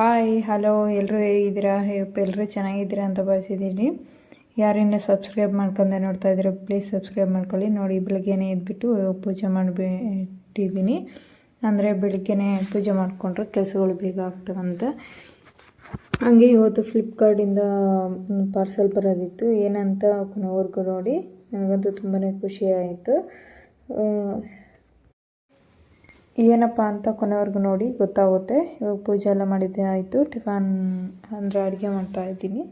Hi hello ಎಲ್ಲರೂ ಹೇಗಿದ್ದೀರಾ? ಎಲ್ಲರೂ ಚೆನ್ನಾಗಿದ್ದೀರಾ ಅಂತ ಭಾವಿಸಿದ್ದೀನಿ. ಯಾರಿನ್ನೂ ಸಬ್ಸ್ಕ್ರೈಬ್ ಮಾಡ್ಕೊಂಡೆ ನೋಡ್ತಾ ಇದ್ದೀರಾ ಪ್ಲೀಸ್ ಸಬ್ಸ್ಕ್ರೈಬ್ ಮಾಡ್ಕೊಳ್ಳಿ. ನೋಡಿ, ಬೆಳಗ್ಗೆನೇ ಇದ್ಬಿಟ್ಟು ಪೂಜೆ ಮಾಡಿಬಿಟ್ಟಿದ್ದೀನಿ. ಅಂದರೆ ಬೆಳಗ್ಗೆನೇ ಪೂಜೆ ಮಾಡಿಕೊಂಡ್ರೆ ಕೆಲಸಗಳು ಬೇಗ ಆಗ್ತವಂತ ಹಾಗೆ ಇವತ್ತು ಫ್ಲಿಪ್ಕಾರ್ಟಿಂದ ಪಾರ್ಸಲ್ ಬರೋದಿತ್ತು. ಏನಂತ ಕೊನೆವರೆಗೂ ನೋಡಿ. ನನಗಂತೂ ತುಂಬಾ ಖುಷಿ ಆಯಿತು. ಏನಪ್ಪ ಅಂತ ಕೊನೆವರೆಗೂ ನೋಡಿ ಗೊತ್ತಾಗುತ್ತೆ. ಇವಾಗ ಪೂಜೆ ಎಲ್ಲ ಮಾಡಿದ್ದೆ ಆಯಿತು. ಟಿಫನ್ ಅಂದರೆ ಅಡುಗೆ ಮಾಡ್ತಾಯಿದ್ದೀನಿ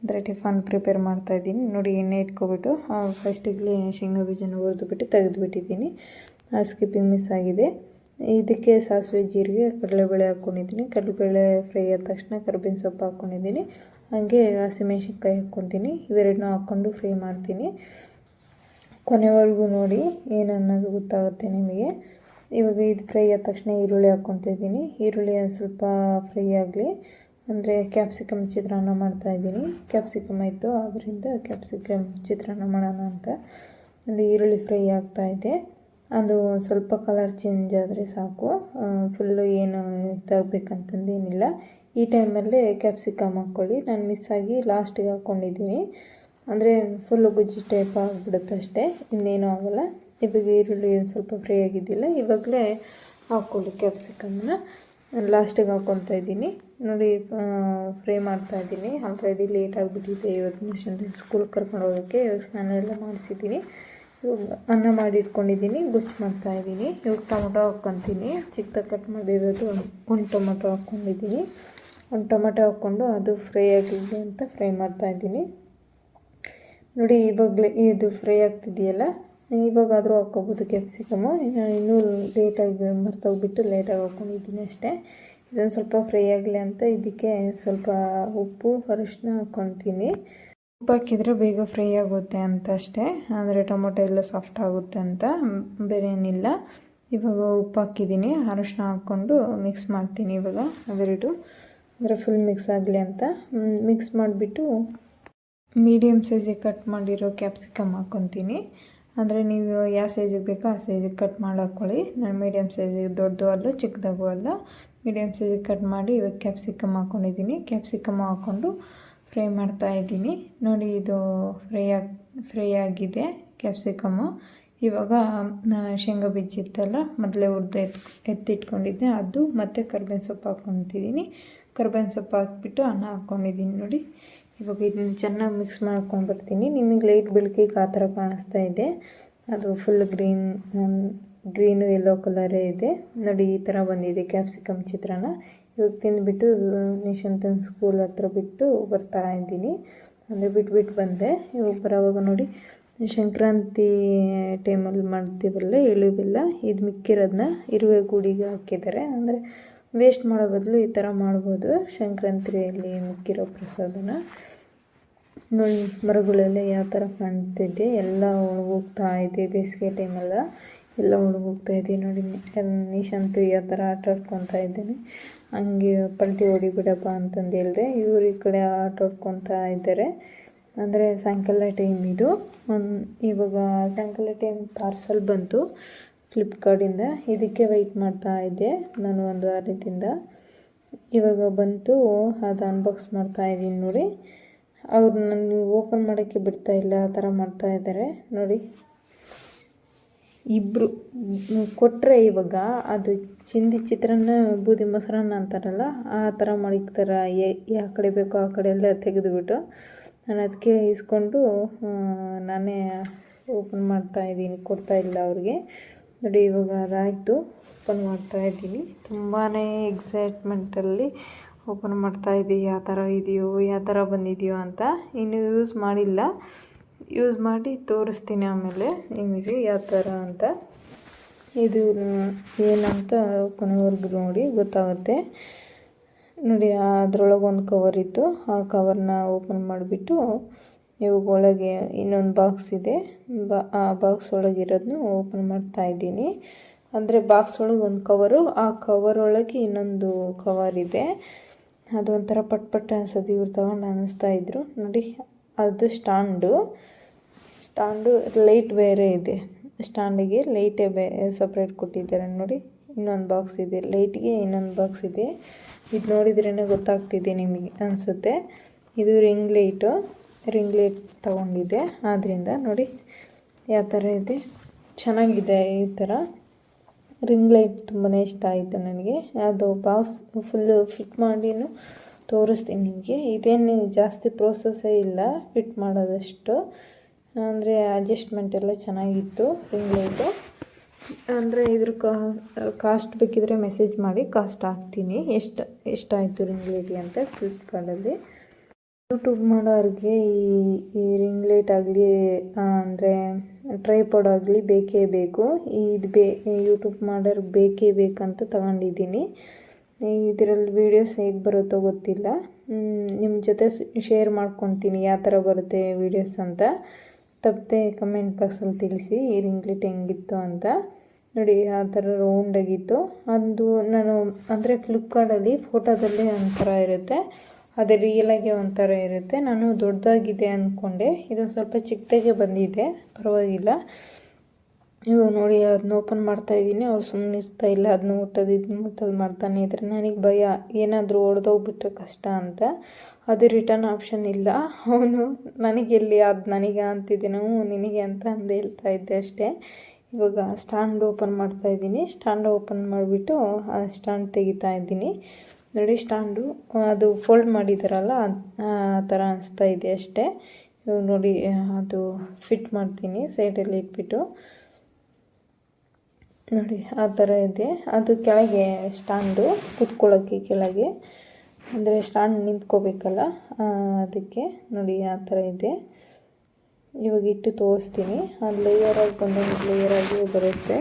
ಅಂದರೆ ಟಿಫನ್ ಪ್ರಿಪೇರ್ ಮಾಡ್ತಾಯಿದ್ದೀನಿ ನೋಡಿ, ಎಣ್ಣೆ ಇಟ್ಕೊಬಿಟ್ಟು ಫಸ್ಟಿಗೆ ಶೇಂಗಾ ಬೀಜನ ಹುರಿದುಬಿಟ್ಟು ತೆಗೆದುಬಿಟ್ಟಿದ್ದೀನಿ. ಸ್ಕಿಪ್ಪಿಂಗ್ ಮಿಸ್ ಆಗಿದೆ. ಇದಕ್ಕೆ ಸಾಸಿವೆ, ಜೀರಿಗೆ, ಕಡಲೆಬೇಳೆ ಹಾಕ್ಕೊಂಡಿದ್ದೀನಿ ಕಡಲೆಬೇಳೆ ಫ್ರೈ ಆದ ತಕ್ಷಣ ಕರ್ಬೇವಿನ ಸೊಪ್ಪು ಹಾಕ್ಕೊಂಡಿದ್ದೀನಿ ಹಾಗೆ ಹಸಿಮೆಣ್ಸಿನ್ಕಾಯಿ ಹಾಕ್ಕೊತೀನಿ. ಇವೆರಡನ್ನೂ ಹಾಕ್ಕೊಂಡು ಫ್ರೈ ಮಾಡ್ತೀನಿ. ಕೊನೆವರೆಗೂ ನೋಡಿ ಏನನ್ನೋದು ಗೊತ್ತಾಗುತ್ತೆ ನಿಮಗೆ. ಇವಾಗ ಇದು ಫ್ರೈ ಆದ ತಕ್ಷಣ ಈರುಳ್ಳಿ ಹಾಕ್ಕೊತಿದ್ದೀನಿ ಈರುಳ್ಳಿ ಸ್ವಲ್ಪ ಫ್ರೈ ಆಗಲಿ. ಅಂದರೆ ಕ್ಯಾಪ್ಸಿಕಮ್ ಚಿತ್ರಾನ್ನ ಮಾಡ್ತಾಯಿದ್ದೀನಿ ಕ್ಯಾಪ್ಸಿಕಮ್ ಆಯಿತು. ಅದರಿಂದ ಕ್ಯಾಪ್ಸಿಕಮ್ ಚಿತ್ರಾನ್ನ ಮಾಡೋಣ ಅಂತ. ಅಂದರೆ ಈರುಳ್ಳಿ ಫ್ರೈ ಆಗ್ತಾಯಿದೆ ಅದು ಸ್ವಲ್ಪ ಕಲರ್ ಚೇಂಜ್ ಆದರೆ ಸಾಕು. ಫುಲ್ಲು ಏನು ತೆಗಬೇಕಂತಂದೇನಿಲ್ಲ ಈ ಟೈಮಲ್ಲೇ ಕ್ಯಾಪ್ಸಿಕಮ್ ಹಾಕ್ಕೊಳ್ಳಿ. ನಾನು ಮಿಸ್ ಆಗಿ ಲಾಸ್ಟಿಗೆ ಹಾಕ್ಕೊಂಡಿದ್ದೀನಿ. ಅಂದರೆ ಫುಲ್ಲು ಗುಜ್ಜಿ ಟೈಪ್ ಆಗಿಬಿಡುತ್ತೆ ಅಷ್ಟೇ. ಇನ್ನೇನು ಆಗೋಲ್ಲ. ಇವಾಗ ಈರುಳ್ಳಿ ಸ್ವಲ್ಪ ಫ್ರೈ ಆಗಿದ್ದಿಲ್ಲ, ಇವಾಗಲೇ ಹಾಕ್ಕೊಳ್ಳಿ ಕ್ಯಾಪ್ಸಿಕಮ್ನ ಲಾಸ್ಟಿಗೆ ಹಾಕ್ಕೊತಾ ಇದ್ದೀನಿ. ನೋಡಿ ಫ್ರೈ ಮಾಡ್ತಾ ಇದ್ದೀನಿ. ಆಲ್ರೆಡಿ ಲೇಟ್ ಆಗಿಬಿಟ್ಟಿದೆ ಇವತ್ತು ನಿಮಿಷ ಸ್ಕೂಲ್ಗೆ ಕರ್ಕೊಂಡು ಹೋಗೋಕ್ಕೆ. ಇವಾಗ ಸ್ನಾನ ಎಲ್ಲ ಮಾಡಿಸಿದ್ದೀನಿ. ಇವಾಗ ಅನ್ನ ಮಾಡಿ ಇಟ್ಕೊಂಡಿದ್ದೀನಿ ಗುಚ್ಚು ಮಾಡ್ತಾಯಿದ್ದೀನಿ ಇವಾಗ ಟೊಮೊಟೊ ಹಾಕ್ಕೊತೀನಿ ಚಿಕ್ಕದಾಗಿ ಕಟ್ ಮಾಡಿರೋದು ಒಂದು ಟೊಮೊಟೊ ಹಾಕ್ಕೊಂಡಿದ್ದೀನಿ. ಒಂದು ಟೊಮೊಟೊ ಹಾಕ್ಕೊಂಡು ಅದು ಫ್ರೈ ಆಗಿದೆ ಅಂತ ಫ್ರೈ ಮಾಡ್ತಾ ಇದ್ದೀನಿ. ನೋಡಿ, ಇವಾಗಲೇ ಇದು ಫ್ರೈ ಆಗ್ತಿದೆಯಲ್ಲ ಇವಾಗಾದರೂ ಹಾಕ್ಕೋಬೋದು ಕ್ಯಾಪ್ಸಿಕಮು ಇನ್ನೂ ಲೇಟಾಗಿ ಮರ್ತೋಗ್ಬಿಟ್ಟು ಲೇಟಾಗಿ ಹಾಕ್ಕೊಂಡಿದ್ದೀನಿ ಅಷ್ಟೇ. ಇದೊಂದು ಸ್ವಲ್ಪ ಫ್ರೈ ಆಗಲಿ ಅಂತ ಇದಕ್ಕೆ ಸ್ವಲ್ಪ ಉಪ್ಪು ಅರಿಶಿನ ಹಾಕ್ಕೊತೀನಿ. ಉಪ್ಪು ಹಾಕಿದರೆ ಬೇಗ ಫ್ರೈ ಆಗುತ್ತೆ ಅಂತ ಅಷ್ಟೇ. ಅಂದರೆ ಟೊಮೊಟೊ ಎಲ್ಲ ಸಾಫ್ಟ್ ಆಗುತ್ತೆ ಅಂತ ಬೇರೆ ಏನಿಲ್ಲ. ಇವಾಗ ಉಪ್ಪು ಹಾಕಿದ್ದೀನಿ ಅರಿಶಿನ ಹಾಕ್ಕೊಂಡು ಮಿಕ್ಸ್ ಮಾಡ್ತೀನಿ ಇವಾಗ, ಅವೆರಡು. ಅಂದರೆ ಫುಲ್ ಮಿಕ್ಸ್ ಆಗಲಿ ಅಂತ. ಮಿಕ್ಸ್ ಮಾಡಿಬಿಟ್ಟು ಮೀಡಿಯಮ್ ಸೈಜಿಗೆ ಕಟ್ ಮಾಡಿರೋ ಕ್ಯಾಪ್ಸಿಕಮ್ ಹಾಕ್ಕೊತೀನಿ. ಅಂದರೆ ನೀವು ಯಾವ ಸೈಜಿಗೆ ಬೇಕೋ ಆ ಸೈಜಿಗೆ ಕಟ್ ಮಾಡಿ ಹಾಕ್ಕೊಳ್ಳಿ ನಾನು ಮೀಡಿಯಮ್ ಸೈಜಿಗೆ ದೊಡ್ಡದು ಅಲ್ಲ, ಚಿಕ್ಕದಾಗೂ ಅಲ್ಲ. ಮೀಡಿಯಮ್ ಸೈಜಿಗೆ ಕಟ್ ಮಾಡಿ ಇವಾಗ ಕ್ಯಾಪ್ಸಿಕಮ್ ಹಾಕ್ಕೊಂಡಿದ್ದೀನಿ ಕ್ಯಾಪ್ಸಿಕಮ್ ಹಾಕ್ಕೊಂಡು ಫ್ರೈ ಮಾಡ್ತಾ ಇದ್ದೀನಿ. ನೋಡಿ ಇದು ಫ್ರೈ ಆಗಿ ಫ್ರೈ ಆಗಿದೆ ಕ್ಯಾಪ್ಸಿಕಮ್ಮು ಇವಾಗ ಶೇಂಗಾ ಬೀಜ ಇತ್ತಲ್ಲ, ಮೊದಲೇ ಹುರಿದು ಎತ್, ಎತ್ತಿಟ್ಕೊಂಡಿದ್ದೆ. ಅದು ಮತ್ತು ಕರ್ಬೇವಿನ ಸೊಪ್ಪು ಹಾಕ್ಕೊತಿದ್ದೀನಿ ಕರ್ಬೇವಿನ ಸೊಪ್ಪು ಹಾಕ್ಬಿಟ್ಟು ಅನ್ನ ಹಾಕ್ಕೊಂಡಿದ್ದೀನಿ ನೋಡಿ. ಇವಾಗ ಇದನ್ನ ಚೆನ್ನಾಗಿ ಮಿಕ್ಸ್ ಮಾಡ್ಕೊಂಡು ಬರ್ತೀನಿ. ನಿಮಗೆ ಲೈಟ್ ಬೆಳಕಿಗೆ ಆ ಥರ ಕಾಣಿಸ್ತಾ ಇದೆ. ಅದು ಫುಲ್ ಗ್ರೀನ್ ಗ್ರೀನು ಯೆಲ್ಲೋ ಕಲರೇ ಇದೆ. ನೋಡಿ, ಈ ಥರ ಬಂದಿದೆ ಕ್ಯಾಪ್ಸಿಕಮ್ ಚಿತ್ರನ ಇವಾಗ ತಿಂದುಬಿಟ್ಟು ನಿಶಾಂತನ ಸ್ಕೂಲ್ ಹತ್ರ ಬಿಟ್ಟು ಬರ್ತಾ ಇದ್ದೀನಿ. ಅಂದರೆ ಬಿಟ್ಬಿಟ್ಟು ಬಂದೆ. ಇವಾಗ ಬರೋವಾಗ ನೋಡಿ, ಸಂಕ್ರಾಂತಿ ಟೈಮಲ್ಲಿ ಮಾಡ್ತೀವಲ್ಲ ಎಳು ಬೆಲ್ಲ, ಇದು ಮಿಕ್ಕಿರೋದನ್ನ ಇರುವೆ ಗೂಡಿಗೆ ಹಾಕಿದ್ದಾರೆ. ಅಂದರೆ ವೇಸ್ಟ್ ಮಾಡೋ ಬದಲು ಈ ಥರ ಮಾಡ್ಬೋದು. ಸಂಕ್ರಾಂತಿಯಲ್ಲಿ ಮಿಕ್ಕಿರೋ ಪ್ರಸಾದನ. ನೋಡಿ, ಮರಗಳೆಲ್ಲ ಯಾವ ಥರ ಕಾಣ್ತಿದೆ. ಎಲ್ಲ ಒಣಗೋಗ್ತಾ ಇದೆ ಬೇಸಿಗೆ ಟೈಮೆಲ್ಲ ಎಲ್ಲ ಒಣಗೋಗ್ತಾ ಇದೆ ನೋಡಿ. ನಿಶಾಂತು ಯಾವ ಥರ ಆಟ ಆಡ್ಕೊತಾ ಇದ್ದೇನೆ. ಹಂಗೆ ಪಲ್ಟಿ ಹೊಡಿಬಿಡಪ್ಪ ಅಂತಂದು ಹೇಳಿದೆ. ಇವರು ಈ ಕಡೆ ಆಟ ಆಡ್ಕೊತಾ ಇದ್ದಾರೆ. ಅಂದರೆ ಸಾಯಂಕಾಲ ಟೈಮ್ ಇದು. ಒಂದು ಇವಾಗ ಸಾಯಂಕಾಲ ಟೈಮ್ ಪಾರ್ಸಲ್ ಬಂತು. ಫ್ಲಿಪ್ಕಾರ್ಟಿಂದ ಇದಕ್ಕೆ ವೆಯ್ಟ್ ಮಾಡ್ತಾ ಇದ್ದೆ ನಾನು ಒಂದು ವಾರದಿಂದ. ಇವಾಗ ಬಂತು, ಅದು ಅನ್ಬಾಕ್ಸ್ ಮಾಡ್ತಾ ಇದ್ದೀನಿ ನೋಡಿ. ಅವ್ರು ನಾನು ಓಪನ್ ಮಾಡೋಕ್ಕೆ ಬಿಡ್ತಾ ಇಲ್ಲ, ಆ ಥರ ಮಾಡ್ತಾ ಇದ್ದಾರೆ ನೋಡಿ. ಇಬ್ಬರು ಕೊಟ್ಟರೆ ಇವಾಗ ಅದು ಚಿಂದಿ ಚಿತ್ರಾನ್ನ, ಬೂದಿ ಮೊಸರನ್ನ ಅಂತಾರಲ್ಲ, ಆ ಥರ ಮಾಡಿಕ್ತಾರ ಯಾವ ಕಡೆ ಬೇಕೋ ಆ ಕಡೆ ಎಲ್ಲ ತೆಗೆದುಬಿಟ್ಟು. ನಾನು ಅದಕ್ಕೆ ಇಸ್ಕೊಂಡು ನಾನೇ ಓಪನ್ ಮಾಡ್ತಾ ಇದ್ದೀನಿ, ಕೊಡ್ತಾ ಇಲ್ಲ ಅವ್ರಿಗೆ. ನೋಡಿ, ಇವಾಗ ಅದಾಯಿತು. ಓಪನ್ ಮಾಡ್ತಾ ಇದ್ದೀನಿ. ತುಂಬಾ ಎಕ್ಸೈಟ್ಮೆಂಟಲ್ಲಿ ಓಪನ್ ಮಾಡ್ತಾ ಇದ್ದೀವಿ ಯಾವ ಥರ ಇದೆಯೋ, ಯಾವ ಥರ ಬಂದಿದೆಯೋ ಅಂತ ಇನ್ನು ಯೂಸ್ ಮಾಡಿಲ್ಲ. ಯೂಸ್ ಮಾಡಿ ತೋರಿಸ್ತೀನಿ ಆಮೇಲೆ ನಿಮಗೆ ಯಾವ ಥರ ಅಂತ. ಇದು ಏನಂತ ಕೊನೆವರೆಗೂ ನೋಡಿ, ಗೊತ್ತಾಗುತ್ತೆ. ನೋಡಿ ಅದರೊಳಗೆ ಒಂದು ಕವರ್ ಇತ್ತು. ಆ ಕವರ್ನ ಓಪನ್ ಮಾಡಿಬಿಟ್ಟು ಇವಾಗ ಒಳಗೆ ಇನ್ನೊಂದು ಬಾಕ್ಸ್ ಇದೆ. ಆ ಬಾಕ್ಸ್ ಒಳಗಿರೋದನ್ನ ಓಪನ್ ಮಾಡ್ತಾ ಇದ್ದೀನಿ. ಅಂದರೆ ಬಾಕ್ಸ್ ಒಳಗೆ ಒಂದು ಕವರು ಆ ಕವರ್ ಒಳಗೆ ಇನ್ನೊಂದು ಕವರ್ ಇದೆ. ಅದು ಒಂಥರ ಪಟ್ ಪಟ್ ಅನ್ಸೋದು. ಇವ್ರು ತಗೊಂಡು ಅನ್ನಿಸ್ತಾ ಇದ್ರು. ನೋಡಿ, ಅದು ಸ್ಟ್ಯಾಂಡು ಸ್ಟ್ಯಾಂಡು ಲೈಟ್ ಬೇರೆ ಇದೆ. ಸ್ಟ್ಯಾಂಡಿಗೆ ಲೈಟೇ ಬೇ ಸಪ್ರೇಟ್ ಕೊಟ್ಟಿದ್ದಾರೆ. ನೋಡಿ, ಇನ್ನೊಂದು ಬಾಕ್ಸ್ ಇದೆ. ಲೈಟ್ಗೆ ಇನ್ನೊಂದು ಬಾಕ್ಸ್ ಇದೆ. ಇದು ನೋಡಿದ್ರೇ ಗೊತ್ತಾಗ್ತಿದೆ ನಿಮಗೆ ಅನಿಸುತ್ತೆ. ಇದು ರಿಂಗ್ ಲೈಟು ರಿಂಗ್ ಲೈಟ್ ತೊಗೊಂಡಿದ್ದೆ. ಆದ್ದರಿಂದ ನೋಡಿ ಯಾವ ಥರ ಇದೆ. ಚೆನ್ನಾಗಿದೆ ಈ ಥರ. ರಿಂಗ್ ಲೈಟ್ ತುಂಬಾ ಇಷ್ಟ ಆಯಿತು ನನಗೆ. ಅದು ಬಾಕ್ಸ್ ಫುಲ್ಲು ಫಿಟ್ ಮಾಡಿನೂ ತೋರಿಸ್ತೀನಿ ನಿಮಗೆ. ಇದೇನು ಜಾಸ್ತಿ ಪ್ರೋಸೆಸ್ಸೇ ಇಲ್ಲ ಫಿಟ್ ಮಾಡೋದಷ್ಟು. ಅಂದರೆ ಅಡ್ಜಸ್ಟ್ಮೆಂಟ್ ಎಲ್ಲ ಚೆನ್ನಾಗಿತ್ತು ರಿಂಗ್ ಲೈಟು ಅಂದರೆ ಇದ್ರ ಕಾಸ್ಟ್ ಬೇಕಿದ್ರೆ ಮೆಸೇಜ್ ಮಾಡಿ ಕಾಸ್ಟ್ ಹಾಕ್ತೀನಿ. ಎಷ್ಟು ಎಷ್ಟಾಯಿತು ರಿಂಗ್ ಅಂತ ಫ್ಲಿಪ್ಕಾರ್ಟಲ್ಲಿ ಯೂಟ್ಯೂಬ್ ಮಾಡೋರಿಗೆ ಈ ಈ ರಿಂಗ್ ಲೈಟ್ ಆಗಲಿ ಅಂದರೆ ಟ್ರೈಪಾಡ್ ಆಗಲಿ ಬೇಕೇ ಬೇಕು. ಇದು ಬೇ ಯೂಟ್ಯೂಬ್ ಮಾಡೋರಿಗೆ ಬೇಕೇ ಬೇಕಂತ ತಗೊಂಡಿದ್ದೀನಿ. ಇದರಲ್ಲಿ ವೀಡಿಯೋಸ್ ಹೇಗೆ ಬರುತ್ತೋ ಗೊತ್ತಿಲ್ಲ. ನಿಮ್ಮ ಜೊತೆ ಶೇರ್ ಮಾಡ್ಕೊತೀನಿ ಯಾವ ಥರ ಬರುತ್ತೆ ವೀಡಿಯೋಸ್ ಅಂತ. ತಪ್ಪದೆ ಕಮೆಂಟ್ ಬಾಕ್ಸಲ್ಲಿ ತಿಳಿಸಿ ಈ ರಿಂಗ್ ಲೈಟ್ ಹೆಂಗಿತ್ತು ಅಂತ. ನೋಡಿ, ಆ ಥರ ರೌಂಡಾಗಿತ್ತು ಅದು ನಾನು, ಅಂದರೆ ಫ್ಲಿಪ್ಕಾರ್ಟಲ್ಲಿ ಫೋಟೋದಲ್ಲಿ ಒಂಥರ ಇರುತ್ತೆ. ಅದು ರಿಯಲಾಗಿ ಒಂಥರ ಇರುತ್ತೆ. ನಾನು ದೊಡ್ಡದಾಗಿದೆ ಅಂದ್ಕೊಂಡೆ ಇದು ಸ್ವಲ್ಪ ಚಿಕ್ಕದಾಗೆ ಬಂದಿದೆ. ಪರವಾಗಿಲ್ಲ. ಇವಾಗ ನೋಡಿ ಅದನ್ನ ಓಪನ್ ಮಾಡ್ತಾ ಇದ್ದೀನಿ. ಅವ್ರು ಸುಮ್ಮನೆ ಇರ್ತಾ ಇಲ್ಲ. ಅದನ್ನ ಮುಟ್ಟೋದು ಇದನ್ನ ಮುಟ್ಟೋದು ಮಾಡ್ತಾನೆ ಇದ್ರೆ ನನಗೆ ಭಯ. ಏನಾದರೂ ಒಡೆದೋಗ್ಬಿಟ್ರೆ ಕಷ್ಟ ಅಂತ. ಅದು ರಿಟರ್ನ್ ಆಪ್ಷನ್ ಇಲ್ಲ. ಅವನು ನನಗೆಲ್ಲಿ ಅದು ನನಗೆ ಅಂತಿದ್ದೀನೋ ನಿನಗೆ ಅಂತ ಅಂದು ಹೇಳ್ತಾ ಇದ್ದೆ ಅಷ್ಟೇ. ಇವಾಗ ಸ್ಟ್ಯಾಂಡ್ ಓಪನ್ ಮಾಡ್ತಾ ಇದ್ದೀನಿ. ಸ್ಟ್ಯಾಂಡ್ ಓಪನ್ ಮಾಡಿಬಿಟ್ಟು, ಆ ಸ್ಟ್ಯಾಂಡ್ ತೆಗಿತಾ ಇದ್ದೀನಿ. ನೋಡಿ ಸ್ಟ್ಯಾಂಡು, ಅದು ಫೋಲ್ಡ್ ಮಾಡಿದ್ದೀರಲ್ಲ ಆ ಥರ ಅನಿಸ್ತಾ ಇದೆ ಅಷ್ಟೇ. ಇವಾಗ ನೋಡಿ ಅದು ಫಿಟ್ ಮಾಡ್ತೀನಿ, ಸೈಡಲ್ಲಿ ಇಟ್ಬಿಟ್ಟು. ನೋಡಿ, ಆ ಥರ ಇದೆ. ಅದು ಕೆಳಗೆ ಸ್ಟ್ಯಾಂಡು ಕುತ್ಕೊಳ್ಳೋಕ್ಕೆ ಕೆಳಗೆ. ಅಂದರೆ ಸ್ಟ್ಯಾಂಡ್ ನಿಂತ್ಕೋಬೇಕಲ್ಲ ಅದಕ್ಕೆ. ನೋಡಿ, ಆ ಥರ ಇದೆ. ಇವಾಗ ಇಟ್ಟು ತೋರಿಸ್ತೀನಿ. ಅದು ಲೇಯರಾಗಿ ಒಂದೊಂದು ಲೇಯರಾಗಿ ಬರುತ್ತೆ.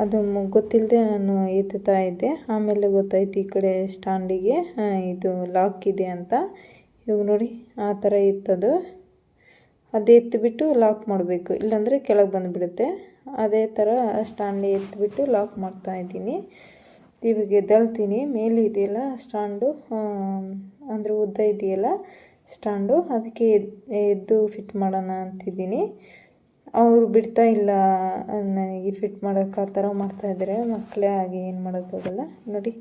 ಅದು ಗೊತ್ತಿಲ್ಲದೆ ನಾನು ಎತ್ತುತ್ತಾ ಇದ್ದೆ. ಆಮೇಲೆ ಗೊತ್ತಾಯ್ತು ಈ ಕಡೆ ಸ್ಟ್ಯಾಂಡಿಗೆ ಇದು ಲಾಕ್ ಇದೆ ಅಂತ. ಇವಾಗ ನೋಡಿ, ಆ ಥರ ಇತ್ತದು. ಅದು ಎತ್ತಿಬಿಟ್ಟು ಲಾಕ್ ಮಾಡಬೇಕು. ಇಲ್ಲಾಂದರೆ ಕೆಳಗೆ ಬಂದುಬಿಡುತ್ತೆ. ಅದೇ ಥರ ಸ್ಟ್ಯಾಂಡ್ ಎತ್ತಿಬಿಟ್ಟು ಲಾಕ್ ಮಾಡ್ತಾ ಇದ್ದೀನಿ. ಇವಾಗ ಎದ್ದಳ್ತೀನಿ. ಮೇಲೆ ಇದೆಯಲ್ಲ ಸ್ಟ್ಯಾಂಡು ಅಂದರೆ ಉದ್ದ ಇದೆಯಲ್ಲ ಸ್ಟ್ಯಾಂಡು, ಅದಕ್ಕೆ ಎದ್ದು ಫಿಟ್ ಮಾಡೋಣ ಅಂತಿದ್ದೀನಿ. ಅವರು ಬಿಡ್ತಾ ಇಲ್ಲ ನನಗೆ ಫಿಟ್ ಮಾಡೋಕ್ಕೆ ಆ ಥರ ಮಾಡ್ತಾಯಿದ್ದಾರೆ ಮಕ್ಕಳೇ ಆಗಿ ಏನು ಮಾಡೋಕ್ಕಾಗಲ್ಲ ನೋಡಿ,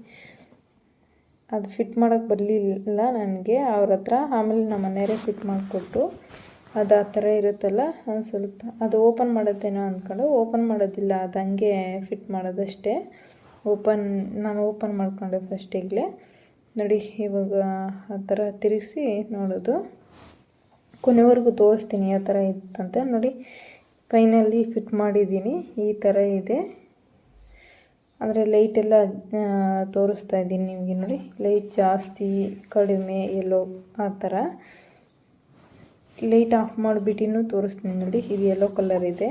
ಅದು ಫಿಟ್ ಮಾಡೋಕ್ಕೆ ಬರಲಿಲ್ಲ ನನಗೆ. ಅವ್ರ ಹತ್ರ ಆಮೇಲೆ ನಮ್ಮ ಮನೆಯವರೇ ಫಿಟ್ ಮಾಡಿಕೊಟ್ರು. ಅದು ಆ ಥರ ಇರುತ್ತಲ್ಲ, ಒಂದು ಸ್ವಲ್ಪ ಅದು ಓಪನ್ ಮಾಡುತ್ತೇನೋ ಅಂದ್ಕೊಂಡು ಓಪನ್ ಮಾಡೋದಿಲ್ಲ. ಅದು ಹಂಗೆ ಫಿಟ್ ಮಾಡೋದಷ್ಟೇ. ಓಪನ್ ನಾನು ಓಪನ್ ಮಾಡ್ಕೊಂಡೆ ಫಸ್ಟಿಗೆ ನೋಡಿ, ಇವಾಗ ಆ ಥರ ತಿರುಗಿಸಿ ನೋಡೋದು. ಕೊನೆವರೆಗೂ ತೋರಿಸ್ತೀನಿ ಆ ಥರ ಇತ್ತಂತೆ. ನೋಡಿ ಕೈನಲ್ಲಿ ಫಿಟ್ ಮಾಡಿದ್ದೀನಿ, ಈ ಥರ ಇದೆ. ಅಂದರೆ ಲೈಟೆಲ್ಲ ತೋರಿಸ್ತಾ ಇದ್ದೀನಿ ನಿಮಗೆ ನೋಡಿ. ಲೈಟ್ ಜಾಸ್ತಿ, ಕಡಿಮೆ ಎಲ್ಲೋ ಆ ಥರ. ಲೈಟ್ ಆಫ್ ಮಾಡಿಬಿಟ್ಟಿನೂ ತೋರಿಸ್ತೀನಿ ನೋಡಿ. ಇದು ಎಲ್ಲೋ ಕಲರ್ ಇದೆ.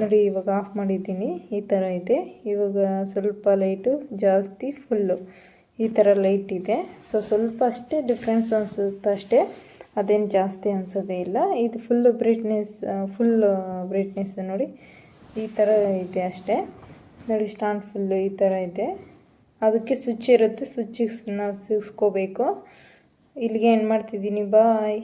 ನೋಡಿ, ಇವಾಗ ಆಫ್ ಮಾಡಿದ್ದೀನಿ, ಈ ಥರ ಇದೆ. ಇವಾಗ ಸ್ವಲ್ಪ ಲೈಟು ಜಾಸ್ತಿ ಫುಲ್ಲು ಈ ಥರ ಲೈಟ್ ಇದೆ. ಸೊ ಸ್ವಲ್ಪ ಅಷ್ಟೇ ಡಿಫ್ರೆನ್ಸ್ ಅನಿಸುತ್ತೆ ಅಷ್ಟೇ. ಅದೇನು ಜಾಸ್ತಿ ಅನಿಸೋದೇ ಇಲ್ಲ. ಇದು ಫುಲ್ಲು ಬ್ರೈಟ್ನೆಸ್ ಫುಲ್ ಬ್ರೈಟ್ನೆಸ್ ನೋಡಿ ಈ ಥರ ಇದೆ ಅಷ್ಟೇ. ನೋಡಿ ಸ್ಟ್ಯಾಂಡ್ ಫುಲ್ಲು ಈ ಥರ ಇದೆ. ಅದಕ್ಕೆ ಸ್ವಿಚ್ ಇರುತ್ತೆ. ಸ್ವಿಚ್ಚಿಗೆ ನಾವು ಸಿಗಿಸ್ಕೋಬೇಕು. ಇಲ್ಲಿಗೆ ಏನು ಮಾಡ್ತಿದ್ದೀನಿ? ಬಾಯ್